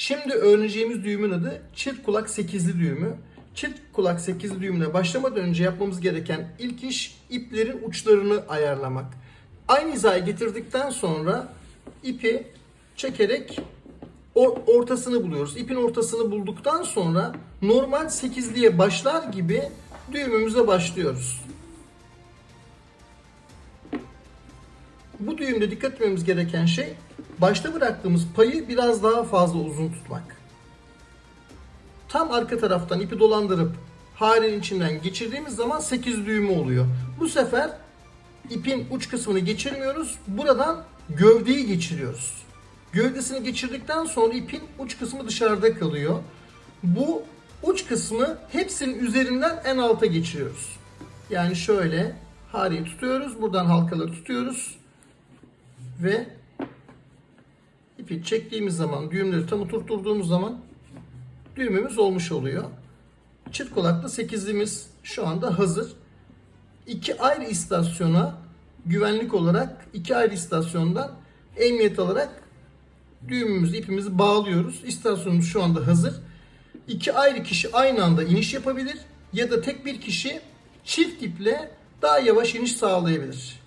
Şimdi öğreneceğimiz düğümün adı çift kulak 8'li düğümü. Çift kulak 8'li düğümüne başlamadan önce yapmamız gereken ilk iş iplerin uçlarını ayarlamak. Aynı hizaya getirdikten sonra ipi çekerek or- ortasını buluyoruz. İpin ortasını bulduktan sonra normal 8'liye başlar gibi düğümümüze başlıyoruz. Bu düğümde dikkat etmemiz gereken şey başta bıraktığımız payı biraz daha fazla uzun tutmak. Tam arka taraftan ipi dolandırıp harenin içinden geçirdiğimiz zaman 8 düğümü oluyor. Bu sefer ipin uç kısmını geçirmiyoruz. Buradan gövdeyi geçiriyoruz. Gövdesini geçirdikten sonra ipin uç kısmı dışarıda kalıyor. Bu uç kısmı hepsinin üzerinden en alta geçiriyoruz. Yani şöyle hareyi tutuyoruz. Buradan halkaları tutuyoruz. Ve ipi çektiğimiz zaman düğümleri tam oturtturduğumuz zaman düğümümüz olmuş oluyor. Çift kulaklı 8'limiz şu anda hazır. İki ayrı istasyona güvenlik olarak iki ayrı istasyondan emniyet alarak düğümümüzü ipimizi bağlıyoruz. İstasyonumuz şu anda hazır. İki ayrı kişi aynı anda iniş yapabilir ya da tek bir kişi çift iple daha yavaş iniş sağlayabilir.